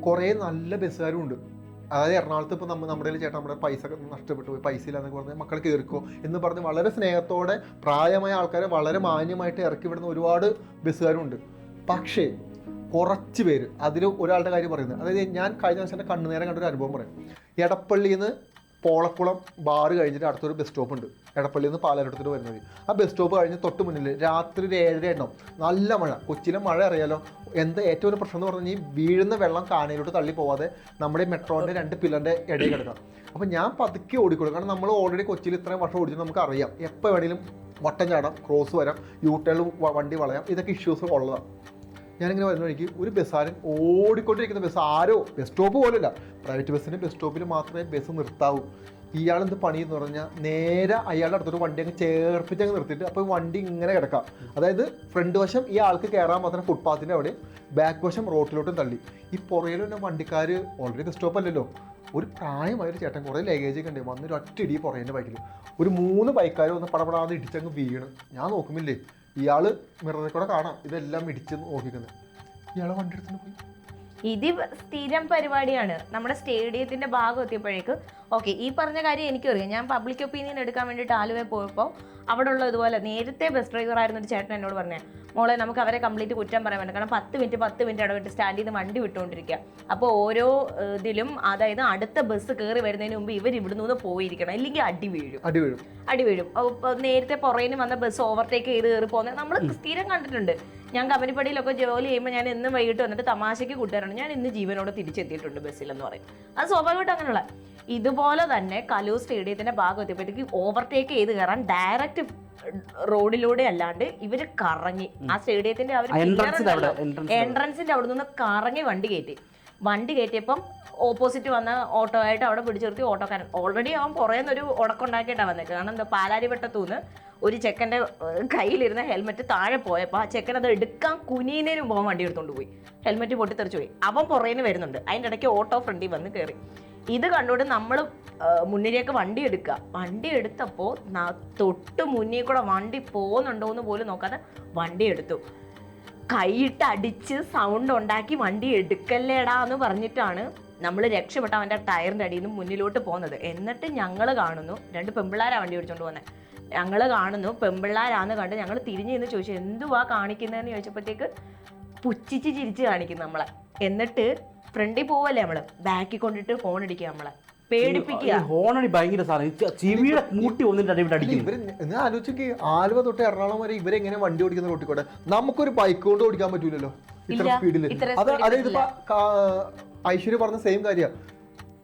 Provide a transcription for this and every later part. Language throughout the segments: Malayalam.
കുറേ നല്ല ബസ്സുകാരും ഉണ്ട് അതായത് എറണാകുളത്ത് ഇപ്പോൾ നമ്മൾ നമ്മുടെ ചേട്ടാ നമ്മുടെ പൈസ നഷ്ടപ്പെട്ടു പോയി പൈസ ഇല്ലാന്നൊക്കെ പറഞ്ഞ് മക്കൾ കയറിക്കോ എന്ന് പറഞ്ഞ് വളരെ സ്നേഹത്തോടെ പ്രായമായ ആൾക്കാരെ വളരെ മാന്യമായിട്ട് ഇറക്കി വിടുന്ന ഒരുപാട് ബസ്സുകാരുണ്ട് പക്ഷേ കുറച്ച് പേര് അതിൽ ഒരാളുടെ കാര്യം പറയുന്നത്. അതായത് ഞാൻ കഴിഞ്ഞ ദിവസം എന്റെ കണ്ണുനേരം കണ്ടൊരു അനുഭവം പറയാം. എടപ്പള്ളിയിൽ നിന്ന് പോളക്കുളം ബാറ് കഴിഞ്ഞിട്ട് അടുത്തൊരു ബസ് സ്റ്റോപ്പ് ഉണ്ട് എടപ്പള്ളിയിൽ നിന്ന് പാലാരടത്തോട്ട് വരുന്നത് ആ ബസ് സ്റ്റോപ്പ് കഴിഞ്ഞ് തൊട്ട് മുന്നിൽ രാത്രി ഒരു ഏഴര എണ്ണം. നല്ല മഴ. കൊച്ചിയിലെ മഴ അറിയാലോ? എന്താ ഏറ്റവും ഒരു പ്രശ്നം എന്ന് പറഞ്ഞാൽ ഈ വീഴുന്ന വെള്ളം കാനയിലോട്ട് തള്ളി പോവാതെ നമ്മുടെ മെട്രോന്റെ രണ്ട് പില്ലറിന്റെ ഇടയിൽ കിടക്കുക. അപ്പോൾ ഞാൻ പതുക്കെ ഓടിക്കൊടുക്കും കാരണം നമ്മൾ ഓൾറെഡി കൊച്ചിയിൽ ഇത്രയും വർഷം ഓടിച്ചു നമുക്ക് അറിയാം എപ്പോൾ വേണേലും വട്ടം ചാടാം ക്രോസ് വരാം യൂ ടേണിൽ വണ്ടി വളയാം. ഇതൊക്കെ ഇഷ്യൂസ് ഉള്ളതാണ് ഞാനിങ്ങനെ വരുന്ന വഴിക്ക് ഒരു ബസ്സാരൻ ഓടിക്കൊണ്ടിരിക്കുന്ന ബസ് ആരോ ബസ് സ്റ്റോപ്പ് പോലെയല്ല പ്രൈവറ്റ് ബസ്സിന് ബസ് സ്റ്റോപ്പിൽ മാത്രമേ ബസ് നിർത്താവൂ. ഇയാൾ എന്ത് പണി എന്ന് പറഞ്ഞാൽ നേരെ അയാളുടെ അടുത്തൊരു വണ്ടി അങ്ങ് ചേർപ്പിച്ച് അങ്ങ് നിർത്തിയിട്ട് അപ്പോൾ വണ്ടി ഇങ്ങനെ കിടക്കാം. അതായത് ഫ്രണ്ട് വശം ഈ ആൾക്ക് കയറാൻ മാത്രം ഫുട്പാത്തിന്റെ അവിടെ ബാക്ക് വശം റോട്ടിലോട്ടും തള്ളി. ഈ പുറകിൽ തന്നെ വണ്ടിക്കാർ ഓൾറെഡി ബസ് സ്റ്റോപ്പ് അല്ലല്ലോ. ഒരു പ്രായമായ ഒരു ചേട്ടൻ കുറേ ലഗേജ് ഒക്കെ ഉണ്ട്. വന്നൊരു ഒറ്റ ഇടി പുറകിന്റെ ബൈക്കിൽ ഒരു മൂന്ന് ബൈക്കാർ ഒന്ന് പടപടാതെ ഇടിച്ചങ്ങ് വീണ്. ഞാൻ നോക്കുമില്ലേ ഇയാൾ മിററിൽ കൂടെ കാണാം. ഇതെല്ലാം ഇടിച്ച് നോക്കിക്കുന്നത്. ഇയാളെ വണ്ടി എടുത്തിട്ട് പോയി. ഇത് സ്ഥിരം പരിപാടിയാണ്. നമ്മുടെ സ്റ്റേഡിയത്തിന്റെ ഭാഗം എത്തിയപ്പോഴേക്ക് ഓക്കെ ഈ പറഞ്ഞ കാര്യം എനിക്കറിയാം. ഞാൻ പബ്ലിക് ഒപ്പീനിയൻ എടുക്കാൻ വേണ്ടിയിട്ട് ആലുവയിൽ പോയപ്പോൾ അവിടെ ഉള്ള ഇതുപോലെ നേരത്തെ ബസ് ഡ്രൈവർ ആയിരുന്ന ഒരു ചേട്ടൻ എന്നോട് പറഞ്ഞേ മോളെ നമുക്ക് അവരെ കംപ്ലീറ്റ് കുറ്റം പറയാൻ വേണ്ട. കാരണം പത്ത് മിനിറ്റ് പത്ത് മിനിറ്റ് ഇടവിട്ട് സ്റ്റാൻഡിൽ നിന്ന് വണ്ടി വിട്ടുകൊണ്ടിരിക്കുക അപ്പോൾ ഓരോ ഇതിലും അതായത് അടുത്ത ബസ് കയറി വരുന്നതിന് മുമ്പ് ഇവർ ഇവിടുന്ന് നിന്ന് പോയിരിക്കണം. ഇല്ലെങ്കിൽ അടി വീഴും. അടി വീഴും. അടി വീഴും. അപ്പോൾ നേരത്തെ പുറകിന് വന്ന ബസ് ഓവർടേക്ക് ചെയ്ത് കയറി പോകുന്നത് നമ്മൾ സ്ഥിരം കണ്ടിട്ടുണ്ട്. ഞാൻ കമ്പനിപ്പടിയിലൊക്കെ ജോലി ചെയ്യുമ്പോൾ ഞാൻ ഇന്ന് വൈകിട്ട് വന്നിട്ട് തമാശയ്ക്ക് കൂട്ടുകാരാണ്. ഞാൻ ഇന്ന് ജീവനോട് തിരിച്ചെത്തിയിട്ടുണ്ട് ബസ്സിലെന്ന് പറയും. അത് സ്വാഭാവികമായിട്ട് അങ്ങനെയുള്ള ഇതുപോലെ തന്നെ കലൂർ സ്റ്റേഡിയത്തിന്റെ ഭാഗം എത്തിയപ്പോഴത്തേക്ക് ഓവർടേക്ക് ചെയ്ത് കയറാൻ ഡയറക്റ്റ് റോഡിലൂടെ അല്ലാണ്ട് ഇവർ കറങ്ങി. ആ സ്റ്റേഡിയത്തിന്റെ അവർ എൻട്രൻസിന്റെ അവിടെ നിന്ന് കറങ്ങി വണ്ടി കയറ്റി. വണ്ടി കയറ്റിയപ്പം ഓപ്പോസിറ്റ് വന്ന ഓട്ടോ ആയിട്ട് അവിടെ പിടിച്ചു നിർത്തി ഓട്ടോക്കാരൻ. ഓൾറെഡി അവൻ ഒരു ഉടക്കുണ്ടാക്കിയിട്ടാണ് വന്നത് കാരണം എന്താ പാലാരിവട്ടത്തൂന്ന് ഒരു ചെക്കന്റെ കയ്യിലിരുന്ന ഹെൽമെറ്റ് താഴെ പോയപ്പോൾ ആ ചെക്കൻ അത് എടുക്കാൻ കുനിയുന്നതിന് മുമ്പ് അവൻ വണ്ടി എടുത്തുകൊണ്ട് പോയി. ഹെൽമെറ്റ് പൊട്ടിത്തെറിച്ച് പോയി. അവൻ പുറേന്ന് വരുന്നുണ്ട്. അതിന്റെ ഇടയ്ക്ക് ഓട്ടോ ഫ്രണ്ടിൽ വന്ന് കയറി ഇത് കണ്ടുകൊണ്ട് നമ്മൾ മുന്നിലേക്ക് വണ്ടി എടുക്കുക. വണ്ടി എടുത്തപ്പോൾ തൊട്ട് മുന്നിൽ കൂടെ വണ്ടി പോകുന്നുണ്ടോ എന്ന് പോലും നോക്കാതെ വണ്ടി എടുത്തു. കൈയിട്ട് അടിച്ച് സൗണ്ട് ഉണ്ടാക്കി വണ്ടി എടുക്കല്ലേടാ എന്ന് പറഞ്ഞിട്ടാണ് നമ്മൾ രക്ഷപ്പെട്ട അവന്റെ ടയറിന്റെ അടിയിൽ നിന്ന് മുന്നിലോട്ട് പോകുന്നത്. എന്നിട്ട് ഞങ്ങൾ കാണുന്നു രണ്ട് പെമ്പിള്ളാരാണ് വണ്ടി ഓടിച്ചുകൊണ്ട് പോകുന്നത് ഞങ്ങൾ കാണുന്നു പെമ്പിള്ളാരാന്ന് കണ്ട് ഞങ്ങൾ തിരിഞ്ഞു നിന്ന് ചോദിച്ചു എന്തുവാ കാണിക്കുന്നതെന്ന് ചോദിച്ചപ്പോഴത്തേക്ക് പുച്ഛിച്ച് ചിരിച്ച് കാണിക്കുന്നു നമ്മളെ. എന്നിട്ട് ഫ്രണ്ടിൽ പോവല്ലേ നമ്മൾ? ബാക്കി കൊണ്ടിട്ട് ഫോൺ അടിക്കുക നമ്മളെ. പേടിപ്പിക്കുക. ഹോണടി ഭയങ്കര സാധനം. ചെവിയുടെ ഇവിടെ ഇവർ ഞാൻ ആലോചിക്ക് ആലുവ തൊട്ട് എറണാകുളം വരെ ഇവരെങ്ങനെ വണ്ടി ഓടിക്കുന്ന റോട്ടിക്കൂടെ നമുക്കൊരു ബൈക്ക് കൊണ്ട് ഓടിക്കാൻ പറ്റൂലല്ലോ? ഇത്ര ഇല്ല, സ്പീഡിൽ ഇത്ര അത് speed അതായത് ഐശ്വര്യ പറഞ്ഞ സെയിം കാര്യമാണ്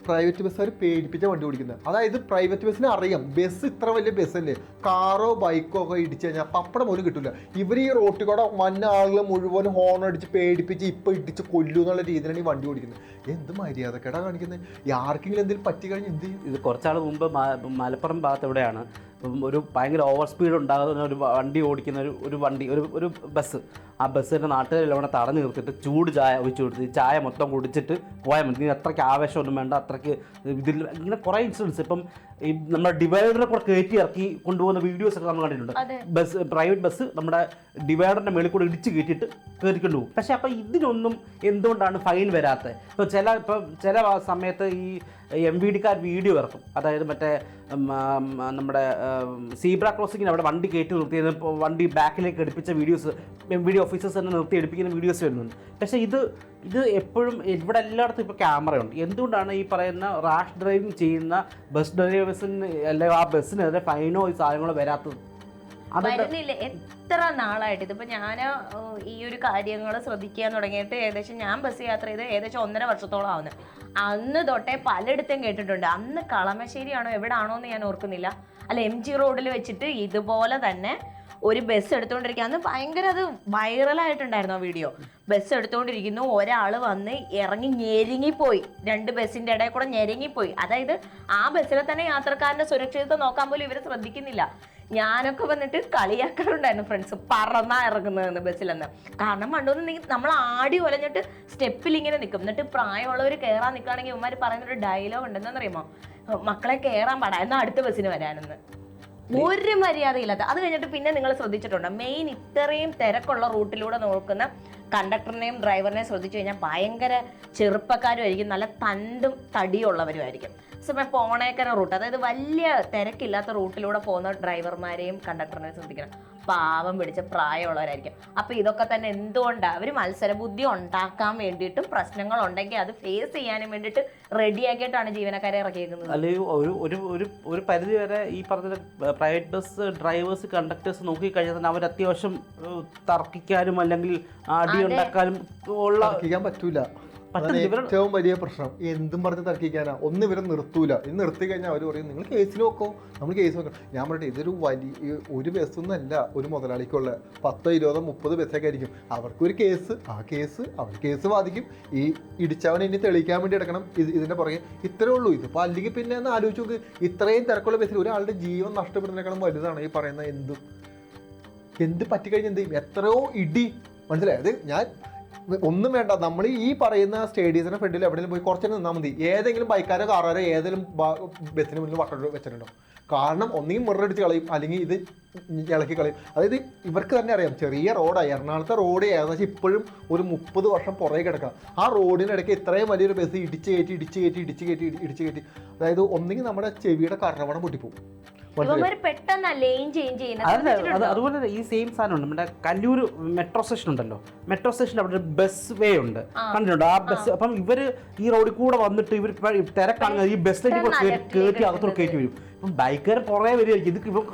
പ്രൈവറ്റ് ബസ്സുകാർ പേടിപ്പിച്ച വണ്ടി ഓടിക്കുന്നത്. അതായത് പ്രൈവറ്റ് ബസ്സിന് അറിയാം. ബസ് ഇത്ര വലിയ ബസ്സല്ലേ കാറോ ബൈക്കോ ഒക്കെ ഇടിച്ചു കഴിഞ്ഞാൽ പപ്പടം പോലും കിട്ടില്ല ഇവർ ഈ റോട്ടിൽ കൂടെ വന്ന ആളുകൾ മുഴുവൻ ഹോൺ അടിച്ച് പേടിപ്പിച്ച് ഇപ്പം ഇടിച്ച് കൊല്ലു എന്നുള്ള രീതിയിലാണ് ഈ വണ്ടി ഓടിക്കുന്നത്. എന്ത് മര്യാദക്കേടാ കാണിക്കുന്നത് ആർക്കെങ്കിലും എന്തെങ്കിലും പറ്റി കഴിഞ്ഞാൽ എന്ത് ചെയ്യും? ഇത് കുറച്ചാൾ മുമ്പ് മലപ്പുറം ഭാഗത്ത് എവിടെയാണ്? ഒരു ഭയങ്കര ഓവർ സ്പീഡ് ഉണ്ടാകുന്ന ഒരു വണ്ടി ഓടിക്കുന്ന ഒരു ഒരു വണ്ടി ഒരു ഒരു ബസ് ആ ബസ്സിന്റെ നാട്ടുകാരെല്ലാം അവിടെ തടഞ്ഞു നിർത്തിയിട്ട് ചൂട് ചായ ഒഴിച്ചു കൊടുത്ത്. ചായ മൊത്തം കുടിച്ചിട്ട് പോയാൽ മതി. നീ അത്രയ്ക്ക് ആവേശമൊന്നും വേണ്ട. അത്രയ്ക്ക് ഇതിൽ ഇങ്ങനെ കുറേ ഇൻസിഡൻസ് ഇപ്പം ഈ നമ്മുടെ ഡിവൈഡറിനെ കൂടെ കയറ്റി ഇറക്കി കൊണ്ടുപോകുന്ന വീഡിയോസ് ഒക്കെ നമ്മൾ കണ്ടിട്ടുണ്ട്. ബസ് പ്രൈവറ്റ് ബസ് നമ്മുടെ ഡിവൈഡറിന്റെ മേളിൽ കൂടെ ഇടിച്ച് കയറ്റിയിട്ട് കയറിക്കൊണ്ട് പോകും പക്ഷേ അപ്പോൾ ഇതിനൊന്നും എന്തുകൊണ്ടാണ് ഫൈൻ വരാത്തത് ഇപ്പോൾ ചില ഇപ്പം ചില സമയത്ത് ഈ എം വി ഡിക്കാർ വീഡിയോ ഇറക്കും. അതായത് മറ്റേ നമ്മുടെ സീബ്ര ക്രോസിങ്ങിന് അവിടെ വണ്ടി കയറ്റി നിർത്തിയത് വണ്ടി ബാക്കിലേക്ക് എടുപ്പിച്ച videos M V D officers തന്നെ നിർത്തി എടുപ്പിക്കുന്ന വീഡിയോസ് വരുന്നുണ്ട്. പക്ഷേ ഇത് ഇത് എപ്പോഴും ഇവിടെ എല്ലായിടത്തും ഇപ്പോൾ ക്യാമറയുണ്ട്. എന്തുകൊണ്ടാണ് ഈ പറയുന്ന റാഷ് ഡ്രൈവിംഗ് ചെയ്യുന്ന ബസ് ഡ്രൈവേഴ്സിന് അല്ലെങ്കിൽ ആ ബസ്സിനെതിരെ ഫൈനോ ഈ സാധനങ്ങളോ വരാത്തത്? വരുന്നില്ല. എത്ര നാളായിട്ട്? ഇതിപ്പോ ഞാൻ ഈ ഒരു കാര്യങ്ങൾ ശ്രദ്ധിക്കാൻ തുടങ്ങിയിട്ട് ഏകദേശം ഞാൻ ബസ് യാത്ര ചെയ്ത് ഏകദേശം ഒന്നര വർഷത്തോളം ആവുന്നു. അന്ന് തൊട്ടേ പലയിടത്തും കേട്ടിട്ടുണ്ട്. അന്ന് കളമശ്ശേരിയാണോ എവിടാണോ എന്ന് ഞാൻ ഓർക്കുന്നില്ല. അല്ല എം ജി റോഡിൽ വെച്ചിട്ട് ഇതുപോലെ തന്നെ ഒരു ബസ് എടുത്തുകൊണ്ടിരിക്കുക അന്ന് ഭയങ്കര അത് വൈറലായിട്ടുണ്ടായിരുന്നു ആ വീഡിയോ. ബസ് എടുത്തുകൊണ്ടിരിക്കുന്നു ഒരാൾ വന്ന് ഇറങ്ങി ഞെരുങ്ങിപ്പോയി. രണ്ട് ബസ്സിന്റെ ഇടയിൽ കൂടെ ഞെരുങ്ങിപ്പോയി. അതായത് ആ ബസ്സിലെ തന്നെ യാത്രക്കാരന്റെ സുരക്ഷിതത്വം നോക്കാൻ പോലും ഇവർ ശ്രദ്ധിക്കുന്നില്ല. ഞാനൊക്കെ വന്നിട്ട് കളിയാക്കാറുണ്ടായിരുന്നു ഫ്രണ്ട്സ് പറന്നാ ഇറങ്ങുന്നതെന്ന് ബസ്സിലെന്ന്. കാരണം പണ്ടൊന്നും നമ്മൾ ആടി ഒലഞ്ഞിട്ട് സ്റ്റെപ്പിൽ ഇങ്ങനെ നിൽക്കും എന്നിട്ട് പ്രായമുള്ളവർ കയറാൻ നിൽക്കുകയാണെങ്കിൽ ഇവന്മാർ പറയുന്നൊരു ഡയലോഗ് ഉണ്ടെന്ന് അറിയുമോ മക്കളെ കയറാൻ പാടാ. എന്നാൽ അടുത്ത ബസ്സിന് വരാനെന്ന്. ഒരു മര്യാദയില്ലാത്ത അത് കഴിഞ്ഞിട്ട് പിന്നെ നിങ്ങൾ ശ്രദ്ധിച്ചിട്ടുണ്ട്? മെയിൻ ഇത്രയും തിരക്കുള്ള റൂട്ടിലൂടെ നോക്കുന്ന കണ്ടക്ടറിനെയും ഡ്രൈവറിനെയും ശ്രദ്ധിച്ചു കഴിഞ്ഞാൽ ഭയങ്കര ചെറുപ്പക്കാരും ചെറുപ്പക്കാരുമായിരിക്കും നല്ല തണ്ടും തടിയുള്ളവരുമായിരിക്കും. സമയം പോണേക്കര റൂട്ട് അതായത് വലിയ തിരക്കില്ലാത്ത റൂട്ടിലൂടെ പോകുന്ന ഡ്രൈവർമാരെയും കണ്ടക്ടറിനെയും ശ്രദ്ധിക്കണം. പാവം പിടിച്ച പ്രായമുള്ളവരായിരിക്കും. അപ്പൊ ഇതൊക്കെ തന്നെ എന്തുകൊണ്ടാണ് അവർ മത്സരബുദ്ധി ഉണ്ടാക്കാൻ വേണ്ടിയിട്ടും പ്രശ്നങ്ങൾ ഉണ്ടെങ്കിൽ അത് ഫേസ് ചെയ്യാനും വേണ്ടിയിട്ട് റെഡിയാക്കിയിട്ടാണ് ജീവനക്കാരെ ഇറക്കിയിരിക്കുന്നത് അല്ലെങ്കിൽ ഒരു ഒരു ഒരു ഒരു പരിധി വരെ ഈ പറഞ്ഞ പ്രൈവറ്റ് ബസ് ഡ്രൈവേഴ്സ് കണ്ടക്ടേഴ്സ് നോക്കിക്കഴിഞ്ഞാൽ തന്നെ അവർ അത്യാവശ്യം തർക്കിക്കാനും അല്ലെങ്കിൽ അടി ഉണ്ടാക്കാനും ഉള്ള പറ്റൂല. അതാണ്. ഏറ്റവും വലിയ പ്രശ്നം. എന്തും പറഞ്ഞ് തർക്കിക്കാനാ. ഒന്ന് ഇവരെ നിർത്തൂല. ഇത് നിർത്തി കഴിഞ്ഞാൽ അവർ പറയും നിങ്ങൾ കേസിൽ വെക്കോ. നമ്മൾ കേസ് വെക്കണം ഞാൻ പറയട്ടെ ഇതൊരു വലിയ ഒരു ബസ്സൊന്നല്ല ഒരു മുതലാളിക്കുള്ള. പത്തോ ഇരുപതോ മുപ്പത് ബസ്സൊക്കെ ആയിരിക്കും. അവർക്കൊരു കേസ് ആ കേസ് അവർ കേസ് വാദിക്കും ഈ ഇടിച്ചവനെ ഇനി തെളിയിക്കാൻ വേണ്ടി എടുക്കണം. ഇത് ഇതിന്റെ പുറകെ. ഇത്രേ ഉള്ളൂ. ഇതിപ്പോൾ അല്ലെങ്കിൽ പിന്നെ ഒന്ന് ആലോചിച്ച് നോക്ക്. ഇത്രയും തിരക്കുള്ള ബസ്സിൽ ഒരാളുടെ ജീവൻ നഷ്ടപ്പെടുന്നതിനേക്കാളും വലുതാണ് ഈ പറയുന്ന എന്തും. എന്ത് പറ്റിക്കഴിഞ്ഞാൽ എന്ത് ചെയ്യും? എത്രയോ ഇടി. മനസ്സിലായത് ഞാൻ ഒന്നും വേണ്ട. നമ്മൾ ഈ പറയുന്ന സ്റ്റേഡിയസിന്റെ ഫ്രണ്ടിൽ എവിടെയെങ്കിലും പോയി കുറച്ചു നിന്നാൽ മതി. ഏതെങ്കിലും ബൈക്കാരോ കാറാരോ ഏതെങ്കിലും ബസ്സിന് മുന്നിൽ വട്ടം വെച്ചിട്ടുണ്ടോ? കാരണം ഒന്നെങ്കിൽ മുറടിച്ച് കളയും. അല്ലെങ്കിൽ ഇത് ഇളക്കി കളയും. അതായത് ഇവർക്ക് തന്നെ അറിയാം. ചെറിയ റോഡാണ് എറണാകുളത്തെ റോഡ് ഏകദേശം ഇപ്പോഴും ഒരു മുപ്പത് വർഷം പുറകെ കിടക്കുക ആ റോഡിനിടയ്ക്ക് ഇത്രയും വലിയൊരു ബസ് ഇടിച്ച് കയറ്റി ഇടിച്ച് കയറ്റി ഇടിച്ച് കയറ്റി ഇടി- ഇടിച്ച് കയറ്റി. അതായത് ഒന്നെങ്കിൽ നമ്മുടെ ചെവിയുടെ കറവണം പൊട്ടിപ്പോകും? ഇവന്മാര് പെട്ടെന്ന് ലെയിൻ ചേഞ്ച് ചെയ്യുന്നത്? അതുപോലെ ഈ സെയിം സാധനം ഉണ്ട്. നമ്മുടെ കല്ലൂർ മെട്രോ സ്റ്റേഷൻ ഉണ്ടല്ലോ. മെട്രോ സ്റ്റേഷനിൽ അവിടെ ഒരു ബസ് വേ ഉണ്ട്. കണ്ടിട്ടുണ്ട്? ആ ബസ് അപ്പം ഇവർ ഈ റോഡിൽ കൂടെ വന്നിട്ട് ഇവർ തിരക്കാണ് ഈ ബസ്സിലേക്ക് കയറ്റി അകത്തോട്ട് കയറ്റി വരും. ഇപ്പം ബൈക്കുകാർ പുറകെ വരികയായിരിക്കും ഇത് ഇപ്പം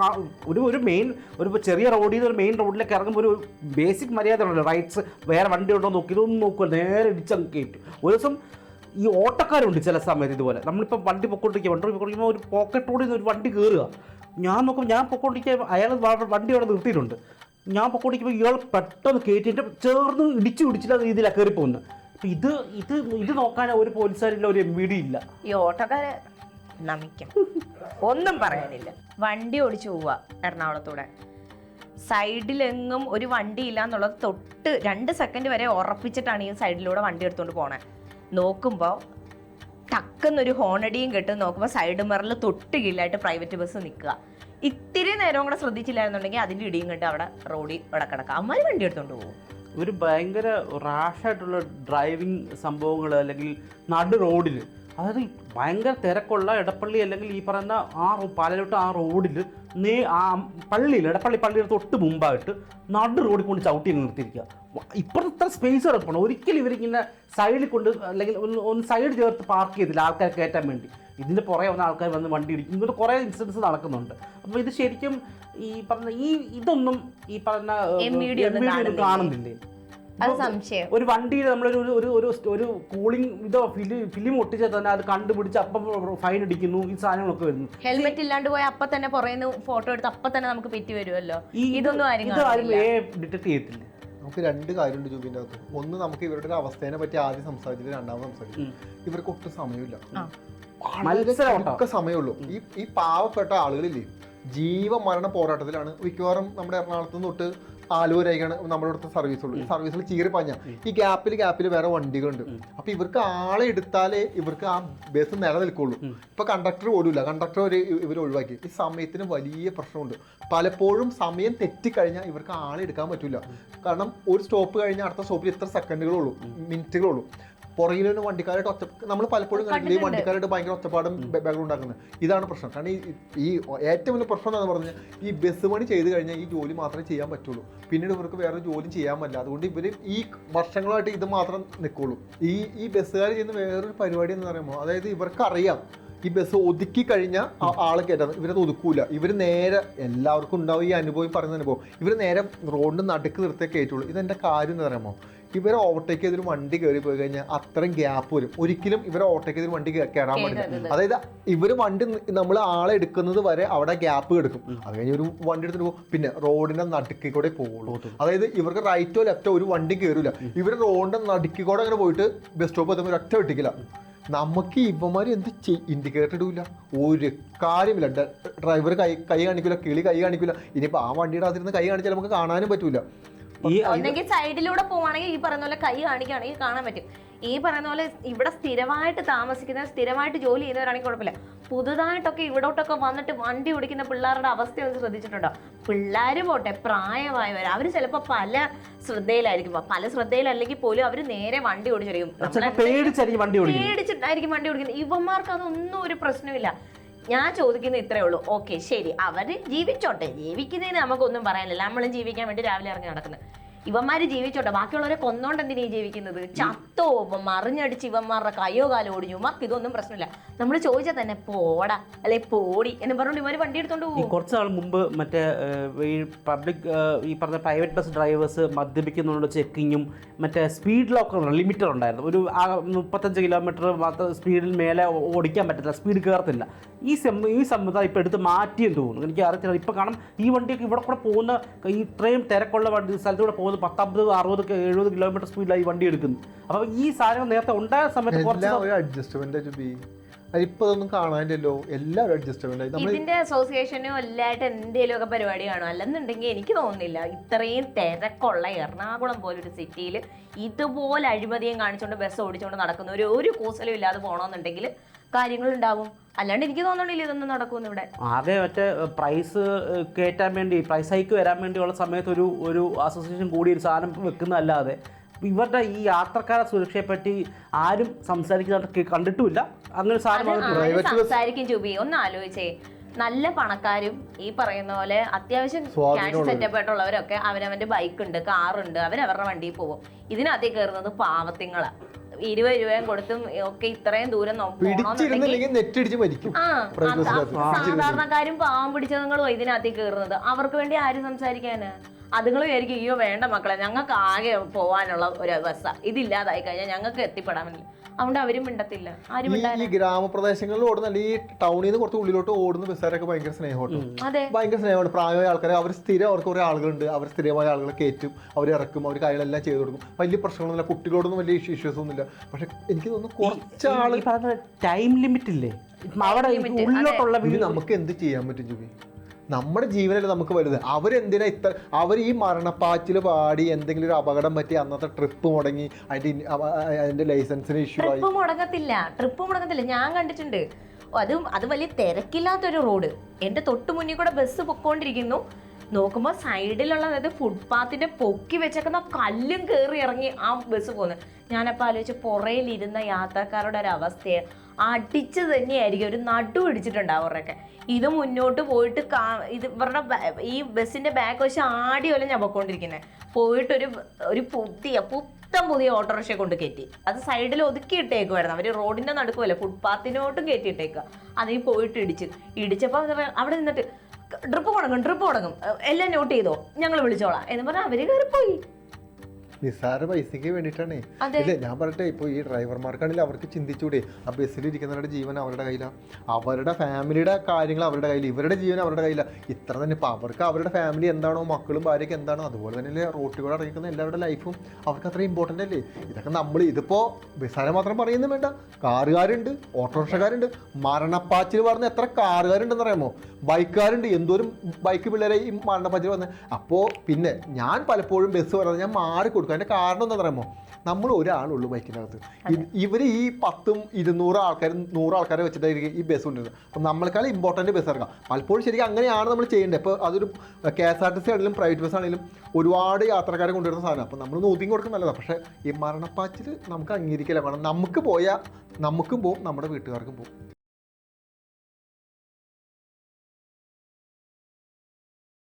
ഒരു ഒരു മെയിൻ ഒരു ചെറിയ റോഡിൽ നിന്ന് ഒരു മെയിൻ റോഡിലേക്ക് ഇറങ്ങുമ്പോൾ ഒരു ബേസിക് മര്യാദ ഉണ്ടല്ലോ. റൈറ്റ്സ് വേറെ വണ്ടി ഉണ്ടോ നോക്കി ഇതൊന്നും നോക്കുക നേരെ ഇടിച്ചങ്ങ് കയറ്റും ഒരു ദിവസം ഈ ഓട്ടക്കാരുണ്ട് ചില സമയത്ത് ഇതുപോലെ. നമ്മളിപ്പോൾ വണ്ടി പൊക്കോണ്ടിരിക്കുക വണ്ടി പൊക്കോണ്ടിരിക്കുമ്പോൾ ഒരു പോക്കറ്റ് റോഡിൽ നിന്ന് ഒരു വണ്ടി കയറുക ഞാൻ നോക്കുമ്പോൾ ഞാൻ പൊക്കോണ്ടിരിക്കുക അയാൾ വണ്ടി അവിടെ നിർത്തിയിട്ടുണ്ട്. ഞാൻ പൊക്കോണ്ടിരിക്കുമ്പോൾ ഇയാൾ പെട്ടെന്ന് കയറ്റിയിട്ട് ചേർന്ന് ഇടിച്ചു ഇടിച്ചില്ല രീതിയിലാണ് കയറി പോകുന്നത് അപ്പം ഇത് ഇത് ഇത് നോക്കാൻ ഒരു പോലീസുകാരില്ല ഒരു എം വി ഡി ഇല്ല. ഈ ഓട്ടക്കാരെ നമിക്കും. ഒന്നും പറയാനില്ല. വണ്ടി ഓടിച്ചു പോവുക എറണാകുളത്തൂടെ. സൈഡിലെങ്ങും ഒരു വണ്ടി ഇല്ല എന്നുള്ളത് തൊട്ട് രണ്ട് സെക്കൻഡ് വരെ ഉറപ്പിച്ചിട്ടാണ് ഈ സൈഡിലൂടെ വണ്ടി എടുത്തുകൊണ്ട് പോണേ. നോക്കുമ്പോൾ ടക്കെന്നൊരു ഹോണടിയും കെട്ട് നോക്കുമ്പോൾ സൈഡ് മറിൽ തൊട്ട് കീഴിലായിട്ട് പ്രൈവറ്റ് ബസ് നിൽക്കുക ഇത്തിരി നേരം കൂടെ ശ്രദ്ധിച്ചില്ലായിരുന്നുണ്ടെങ്കിൽ അതിന്റെ ഇടിയും കണ്ട് അവിടെ റോഡിൽ ഇവിടെ കിടക്കുക അമ്മ വണ്ടി എടുത്തുകൊണ്ട് പോകും ഒരു ഭയങ്കര റാഷായിട്ടുള്ള ഡ്രൈവിംഗ് സംഭവങ്ങൾ അല്ലെങ്കിൽ നടു റോഡിൽ അതായത് ഭയങ്കര തിരക്കുള്ള ഇടപ്പള്ളി അല്ലെങ്കിൽ ഈ പറയുന്ന ആ റോ- പാലലോട്ട് ആ റോഡിൽ നീ ആ പള്ളിയിൽ ഇടപ്പള്ളി പള്ളിയുടെ തൊട്ട് മുമ്പായിട്ട് നടു റോഡിൽ കൊണ്ട് ചവിട്ടി നിർത്തിയിരിക്കുക. ഇപ്പോഴത്തെ സ്പേസ് കിടക്കണം ഒരിക്കലും ഇവരിങ്ങനെ സൈഡിൽ കൊണ്ട് അല്ലെങ്കിൽ ഒന്ന് സൈഡ് ചേർത്ത് പാർക്ക് ചെയ്തില്ല ആൾക്കാർ കയറ്റാൻ വേണ്ടി. ഇതിന്റെ പുറകെ വന്ന ആൾക്കാർ വന്ന് വണ്ടി ഇടിക്കും. ഇങ്ങനെ കുറേ ഇൻസിഡൻസ് നടക്കുന്നുണ്ട്. അപ്പോൾ ഇത് ശരിക്കും ഈ പറഞ്ഞ ഈ ഇതൊന്നും ഈ പറഞ്ഞ MVD ഒന്നും കാണുന്നില്ലേ? കാണുന്നില്ലേ അത് സംശയം. ഒരു വണ്ടിയിൽ നമ്മളൊരു ഒരു ഒരു ഒരു ഒരു കൂളിംഗ് ഇതോ ഫിലിം ഫിലിം ഒട്ടിച്ചാൽ തന്നെ അത് കണ്ടുപിടിച്ച് അപ്പം ഫൈൻ അടിക്കുന്നു ഈ സാധനങ്ങളൊക്കെ വരുന്നു. ഹെൽമെറ്റ് ഇല്ലാണ്ട് പോയ അപ്പൊ തന്നെ പുറയുന്ന ഫോട്ടോ എടുത്ത് അപ്പൊ തന്നെ നമുക്ക് പെറ്റി വരുമല്ലോ ഇതൊന്നും ആരും ഡിറ്റക്ട് ചെയ്യത്തില്ല. നമുക്ക് രണ്ട് കാര്യമുണ്ട് ജൂബിന്റെ അകത്ത്. ഒന്ന് നമുക്ക് ഇവരുടെ ഒരു അവസ്ഥേനെ പറ്റി ആദ്യം സംസാരിച്ചിട്ട് രണ്ടാമത് സംസാരിക്കും. ഇവർക്ക് ഒട്ടും സമയമില്ല. ഒക്കെ വളരെ സമയമുള്ളൂ. ഈ ഈ പാവപ്പെട്ട ആളുകളില്ലേ ജീവ മരണ പോരാട്ടത്തിലാണ് മിക്കവാറും നമ്മുടെ എറണാകുളത്ത് നിന്ന് തൊട്ട് ആലുവരേക്കാണ് നമ്മുടെ അടുത്ത സർവീസ് ഉള്ളൂ. ഈ സർവീസിൽ ചീറി പാഞ്ഞ. ഈ ഗ്യാപ്പിൽ ഗ്യാപ്പിൽ വേറെ വണ്ടികളുണ്ട്. അപ്പൊ ഇവർക്ക് ആളെ എടുത്താലേ ഇവർക്ക് ആ ബസ് നിലനിൽക്കുള്ളൂ. ഇപ്പൊ കണ്ടക്ടർ ഓടില്ല കണ്ടക്ടർ ഇവർ ഒഴിവാക്കി. ഈ സമയത്തിന് വലിയ പ്രശ്നമുണ്ട്. പലപ്പോഴും സമയം തെറ്റിക്കഴിഞ്ഞാൽ ഇവർക്ക് ആളെ എടുക്കാൻ പറ്റില്ല കാരണം ഒരു സ്റ്റോപ്പ് കഴിഞ്ഞാൽ അടുത്ത സ്റ്റോപ്പിൽ ഇത്ര സെക്കൻഡുകളുള്ളൂ മിനിറ്റുകളുള്ളൂ പുറകിൽ നിന്ന് വണ്ടിക്കാരായിട്ട് ഒറ്റ നമ്മൾ പലപ്പോഴും കണ്ടില്ല ഈ വണ്ടിക്കാരായിട്ട് ഭയങ്കര ഒറ്റപ്പാടും ബാക്ക്ഗ്രൗണ്ട് ഉണ്ടാക്കുന്നത് ഇതാണ് പ്രശ്നം. കാരണം ഈ ഈ ഏറ്റവും വലിയ പ്രശ്നം എന്താണെന്ന് പറഞ്ഞാൽ ഈ ബസ് പണി ചെയ്ത് കഴിഞ്ഞാൽ ഈ ജോലി മാത്രമേ ചെയ്യാൻ പറ്റുള്ളൂ. പിന്നീട് ഇവർക്ക് വേറെ ജോലി ചെയ്യാൻ പറ്റില്ല. അതുകൊണ്ട് ഇവർ ഈ വർഷങ്ങളായിട്ട് ഇത് മാത്രം നിൽക്കുള്ളൂ ഈ ഈ ബസ്സുകാർ ചെയ്യുന്ന വേറൊരു പരിപാടി എന്ന് പറയുമ്പോൾ അതായത് ഇവർക്കറിയാം ഈ ബസ് ഒതുക്കി കഴിഞ്ഞാൽ ആളെ കയറ്റാൻ ഇവരത് ഒതുക്കൂല. ഇവർ നേരെ എല്ലാവർക്കും ഉണ്ടാവും ഈ അനുഭവം പറയുന്ന അനുഭവം. ഇവർ നേരെ റോഡിന് നടുക്ക് നിർത്തേ കയറ്റുള്ളൂ ഇതെന്റെ കാര്യം എന്ന് പറയുമ്പോൾ ഇവരെ ഓവർടേക്ക് ചെയ്തൊരു വണ്ടി കയറി പോയി കഴിഞ്ഞാൽ അത്രയും ഗ്യാപ്പ് വരും. ഒരിക്കലും ഇവരെ ഓവർടേക്ക് ചെയ്തൊരു വണ്ടി കയറാൻ പാടില്ല. അതായത് ഇവർ വണ്ടി നമ്മൾ ആളെ എടുക്കുന്നത് വരെ അവിടെ ഗ്യാപ്പ് എടുക്കും. അത് കഴിഞ്ഞ് ഒരു വണ്ടി എടുത്തിട്ട് പോകും. പിന്നെ റോഡിന്റെ നടുക്കി കൂടെ പോകുള്ളൂ അതായത് ഇവർക്ക് റൈറ്റോ ലെഫ്റ്റോ ഒരു വണ്ടി കയറില്ല ഇവർ റോഡിന്റെ നടുക്കി കൂടെ അങ്ങനെ പോയിട്ട് ബസ് സ്റ്റോപ്പ് എത്തുമ്പോൾ ഒറ്റ വെട്ടിക്കില്ല നമുക്ക് ഇവന്മാർ എന്ത് ഇൻഡിക്കേറ്റർ ഇടൂല. ഒരു കാര്യമില്ല. ഡ്രൈവർ കൈ കൈ കാണിക്കില്ല കിളി കൈ കാണിക്കില്ല ഇനിയിപ്പോൾ ആ വണ്ടിയുടെ അതിരുന്ന് കൈ കാണിച്ചാൽ നമുക്ക് കാണാനും പറ്റൂല. ഈ ഒന്നെങ്കിൽ സൈഡിലൂടെ പോവാണെങ്കിൽ ഈ പറയുന്ന പോലെ കൈ കാണിക്കുകയാണെങ്കിൽ കാണാൻ പറ്റും. ഈ പറയുന്ന പോലെ ഇവിടെ സ്ഥിരമായിട്ട് താമസിക്കുന്ന സ്ഥിരമായിട്ട് ജോലി ചെയ്യുന്നവരാണെങ്കിൽ കുഴപ്പമില്ല. പുതുതായിട്ടൊക്കെ ഇവിടോട്ടൊക്കെ വന്നിട്ട് വണ്ടി ഓടിക്കുന്ന പിള്ളേരുടെ അവസ്ഥ ഒന്ന് ശ്രദ്ധിച്ചിട്ടുണ്ടോ? പിള്ളേർ പോട്ടെ പ്രായമായവർ അവർ ചിലപ്പോൾ പല ശ്രദ്ധയിലായിരിക്കും. പല ശ്രദ്ധയിലല്ലെങ്കിൽ പോലും അവർ നേരെ വണ്ടി ഓടിച്ചിരിക്കും. പേടിച്ചിട്ടായിരിക്കും വണ്ടി ഓടിക്കുന്നത്. ഇവന്മാർക്ക് അതൊന്നും ഒരു പ്രശ്നമില്ല ഞാൻ ചോദിക്കുന്നത് ഇത്രേ ഉള്ളൂ. ഓക്കെ ശരി. അവർ ജീവിച്ചോട്ടെ. ജീവിക്കുന്നതിന് നമുക്കൊന്നും പറയാനില്ല. നമ്മളും ജീവിക്കാൻ വേണ്ടി രാവിലെ ഇറങ്ങി നടക്കുന്നത് ഇവന്മാര് ജീവിച്ചോട്ടെ ബാക്കിയുള്ളവരെ കൊന്നോണ്ട് എന്തിനാ ജീവിക്കുന്നത്? ചത്തോ മറിഞ്ഞടിച്ച് ഇവന്മാരുടെ കയ്യോ കാലോ ഓടിഞ്ഞു. ഇവർക്ക് ഇതൊന്നും പ്രശ്നമില്ല. നമ്മൾ ചോദിച്ചാൽ തന്നെ പോടാ അല്ലെ പോടി എന്ന് പറഞ്ഞുകൊണ്ട് ഇവർ വണ്ടി എടുത്തോണ്ട് പോകും കുറച്ച് നാൾ മുമ്പ് മറ്റേ ഈ പബ്ലിക് ഈ പറഞ്ഞ പ്രൈവറ്റ് ബസ് ഡ്രൈവേഴ്സ് മദ്യപിക്കുന്നുള്ള ചെക്കിങ്ങും മറ്റേ സ്പീഡ് ലോക്കർ ലിമിറ്റർ ഉണ്ടായിരുന്നു. ഒരു ആ മുപ്പത്തഞ്ച് കിലോമീറ്റർ മാത്രം സ്പീഡിൽ മേലെ ഓടിക്കാൻ പറ്റില്ല സ്പീഡ് കയറത്തില്ല. ഈ സം ഈ സംവിധാനം ഇപ്പോൾ എടുത്ത് മാറ്റിയെന്ന് തോന്നുന്നു. എനിക്ക് അറിയത്തില്ല ഇപ്പോൾ കാണാം ഈ വണ്ടിയൊക്കെ ഇവിടെ കൂടെ പോകുന്ന ഇത്രയും തിരക്കുള്ള വണ്ടി സ്ഥലത്തൂടെ പോകുന്നത് പത്തമ്പത് അറുപത് എഴുപത് കിലോമീറ്റർ സ്പീഡിലായി വണ്ടി എടുക്കുന്നു അപ്പോൾ ഈ സാധനം നേരത്തെ ഉണ്ടായ സമയത്ത് കുറച്ച് അഡ്ജസ്റ്റ്മെന്റ് ചുബി ഇതൊന്നും കാണാനില്ലല്ലോ. എല്ലാവരും അഡ്ജസ്റ്റ്മെന്റ് നമ്മൾ ഇതിന്റെ അസോസിയേഷനും എല്ലായിട്ട് എന്തെങ്കിലും ഒക്കെ പരിപാടി കാണും. അല്ലെന്നുണ്ടെങ്കിൽ എനിക്ക് തോന്നുന്നില്ല. ഇത്രയും തിരക്കുള്ള എറണാകുളം പോലൊരു സിറ്റിയിൽ ഇതുപോലെ അഴിമതിയും കാണിച്ചുകൊണ്ട് ബസ് ഓടിച്ചുകൊണ്ട് നടക്കുന്ന ഒരു ഒരു കൂസലും ഇല്ലാതെ പോകണമെന്നുണ്ടെങ്കിൽ കാര്യങ്ങളുണ്ടാവും. അല്ലാണ്ട് എനിക്ക് തോന്നണില്ല ഇതൊന്നും നടക്കുമെന്ന് ഇവിടെ. ആകെ മറ്റേ പ്രൈസ് കയറ്റാൻ വേണ്ടി പ്രൈസ് ഹൈക്ക് വരാൻ വേണ്ടിയുള്ള സമയത്ത് ഒരു ഒരു അസോസിയേഷൻ കൂടി ഒരു സാധനം വെക്കുന്നതല്ലാതെ ഇവരുടെ ഈ യാത്രക്കാരെ സുരക്ഷയെ പറ്റി ആരും സംസാരിക്കുന്നതായിട്ട് കണ്ടിട്ടുമില്ല. അങ്ങനെ സാധനം സംസാരിക്കും ജൂബി ഒന്ന് ആലോചിച്ചേ. നല്ല പണക്കാരും ഈ പറയുന്ന പോലെ അത്യാവശ്യം ക്യാഷ് സെറ്റപ്പ് ആയിട്ടുള്ളവരൊക്കെ അവനവന്റെ ബൈക്ക് ഉണ്ട് കാറുണ്ട് അവരവരുടെ വണ്ടിയിൽ പോകും. ഇതിനകത്തേക്ക് കയറുന്നത് പാവത്തിങ്ങളാ. ഇരുപത് രൂപയും കൊടുത്തും ഒക്കെ ഇത്രയും ദൂരം. സാധാരണക്കാരും പാവം പിടിച്ചതുങ്ങളും ഇതിനകത്തേക്ക് കയറുന്നത്. അവർക്ക് വേണ്ടി ആരും സംസാരിക്കാന്? അതുങ്ങൾ വിചാരിക്കും അയ്യോ വേണ്ട മക്കളെ ഞങ്ങൾക്ക് ആകെ പോകാനുള്ള ഒരു ബസ്സാ ഇതില്ലാതായി കഴിഞ്ഞാൽ ഞങ്ങൾക്ക് എത്തിപ്പെടാൻ പറ്റില്ല അതുകൊണ്ട് അവരും മിണ്ടത്തില്ല. ആരും ഈ ഈ ഗ്രാമപ്രദേശങ്ങളിൽ ഓടുന്ന ഈ ടൗണിൽ നിന്ന് കുറച്ച് ഉള്ളിലോട്ട് ഓടുന്ന ബസ്സാരൊക്കെ ഭയങ്കര സ്നേഹമുണ്ട് അതെ. ഭയങ്കര സ്നേഹമാണ്. പ്രായമായ ആൾക്കാരെ അവർ സ്ഥിരം അവർക്ക് കുറേ ആളുകളുണ്ട്. അവർ സ്ഥിരമായ ആളുകളെ കയറ്റും അവർ ഇറക്കും അവർ കാര്യങ്ങളെല്ലാം ചെയ്തു കൊടുക്കും. വലിയ പ്രശ്നങ്ങളൊന്നുമില്ല. കുട്ടികളോടൊന്നും വലിയ ഇഷ്യൂസ് ഒന്നുമില്ല പക്ഷെ എനിക്ക് തോന്നുന്നു കുറച്ച് ആൾ ടൈം ലിമിറ്റ് ഇല്ലേ? അവിടെ limit, ഉള്ളിലോട്ടുള്ള വീട് നമുക്ക് എന്ത് ചെയ്യാൻ പറ്റും ജുബി? നമ്മുടെ ജീവനല്ലേ നമുക്ക് വലുത്. അവരെന്തിനാ ഇത്ര അവർ ഈ മരണപ്പാച്ചിൽ പാടി എന്തെങ്കിലും ഒരു അപകടം പറ്റി അന്നത്തെ ട്രിപ്പ് മുടങ്ങി അതിന്റെ അതിന്റെ ലൈസൻസിന് ഇഷ്യൂ ആയി. ട്രിപ്പ് മുടങ്ങത്തില്ല. ട്രിപ്പ് മുടങ്ങത്തില്ല. ഞാൻ കണ്ടിട്ടുണ്ട്. അത് അത് വലിയ തിരക്കില്ലാത്തൊരു റോഡ്. എന്റെ തൊട്ട് മുന്നിൽ കൂടെ ബസ് പൊക്കോണ്ടിരിക്കുന്നു നോക്കുമ്പോൾ സൈഡിലുള്ള അതായത് ഫുട്പാത്തിന്റെ പൊക്കി വെച്ചേക്കുന്ന കല്ലും കയറി ഇറങ്ങി ആ ബസ് പോകുന്നത്. ഞാനപ്പോൾ ആലോചിച്ച് പുറയിലിരുന്ന യാത്രക്കാരുടെ ഒരു അവസ്ഥയെ അടിച്ച് തന്നെയായിരിക്കും. ഒരു നടു ഇടിച്ചിട്ടുണ്ട് അവരുടെയൊക്കെ ഇത് മുന്നോട്ട് പോയിട്ട് കാ- ഇത് ഇവരുടെ ഈ ബസ്സിന്റെ ബാക്ക് വശം ആടി പോലെ ഞാൻ പൊക്കോണ്ടിരിക്കുന്നത് പോയിട്ട് ഒരു പുതിയ പുത്തൻ പുതിയ ഓട്ടോറിക്ഷ കൊണ്ട് കയറ്റി. അത് സൈഡിൽ ഒതുക്കി ഇട്ടേക്കുമായിരുന്നു അവർ റോഡിന്റെ നടുക്കുമല്ലേ ഫുട്പാത്തിനോട്ടും കയറ്റി ഇട്ടേക്കുക അതിൽ പോയിട്ട് ഇടിച്ച്. ഇടിച്ചപ്പോൾ അവിടെ നിന്നിട്ട് ഡ്രിപ്പ് തുടങ്ങും ഡ്രിപ്പ് തുടങ്ങും എല്ലാം നോട്ട് ചെയ്തോ? ഞങ്ങൾ വിളിച്ചോളാം. എന്ന് പറഞ്ഞാൽ അവർ കയറിപ്പോയി. നിസ്സാര പൈസക്ക് വേണ്ടിയിട്ടാണ്. ഇല്ല ഞാൻ പറയട്ടെ ഇപ്പോൾ ഈ ഡ്രൈവർമാർക്കാണെങ്കിൽ അവർക്ക് ചിന്തിച്ചൂടെ ആ ബസ്സിൽ ഇരിക്കുന്നവരുടെ ജീവൻ അവരുടെ കയ്യിലാണ് അവരുടെ ഫാമിലിയുടെ കാര്യങ്ങൾ അവരുടെ കയ്യിൽ ഇവരുടെ ജീവൻ അവരുടെ കയ്യിലാണ് ഇത്ര തന്നെ ഇപ്പോൾ അവർക്ക് അവരുടെ ഫാമിലി എന്താണോ മക്കളും ഭാര്യയ്ക്ക് എന്താണോ അതുപോലെ തന്നെ റോട്ടിലൂടെ ഇറങ്ങിക്കുന്ന എല്ലാവരുടെ ലൈഫും അവർക്ക് അത്ര ഇമ്പോർട്ടന്റ് അല്ലേ? ഇതൊക്കെ നമ്മൾ ഇതിപ്പോൾ ബസ്സാരെ മാത്രം പറയുന്നു വേണ്ട. കാറുകാരുണ്ട് ഓട്ടോറിക്ഷക്കാരുണ്ട്. മരണപ്പാച്ചിൽ പറഞ്ഞ എത്ര കാറുകാരുണ്ടെന്ന് അറിയാമോ? ബൈക്കുകാരുണ്ട്. എന്തോരം ബൈക്ക് പിള്ളേരെ ഈ മരണപ്പാച്ചിൽ വന്ന് അപ്പോൾ പിന്നെ ഞാൻ പലപ്പോഴും ബസ് പറഞ്ഞാൽ ഞാൻ മാറി കൊടുക്കും അതിന്റെ കാരണം എന്താണെന്ന് പറയുമ്പോൾ നമ്മൾ ഒരാളുള്ളൂ ബൈക്കിനകത്ത്. ഇവർ ഈ പത്തും ഇരുന്നൂറ് ആൾക്കാരും നൂറ് ആൾക്കാരെ വെച്ചിട്ടായിരിക്കും ഈ ബസ് കൊണ്ടിരുന്നത് അപ്പം നമ്മളെക്കാൾ ഇമ്പോർട്ടന്റ് ബസ് ഇറങ്ങാം. പലപ്പോഴും ശരിക്കും അങ്ങനെയാണ് നമ്മൾ ചെയ്യേണ്ടത്. ഇപ്പോൾ അതൊരു K S R T C ആണെങ്കിലും പ്രൈവറ്റ് ബസ് ആണെങ്കിലും ഒരുപാട് യാത്രക്കാരെ കൊണ്ടുവരുന്ന സാധനം. അപ്പം നമ്മൾ നോക്കിയും കൊടുക്കും നല്ലതാണ് പക്ഷേ ഈ മരണപ്പാച്ചിൽ നമുക്ക് അംഗീകരിക്കില്ല. കാരണം നമുക്ക് പോയാൽ നമുക്കും പോവും നമ്മുടെ വീട്ടുകാർക്കും പോവും.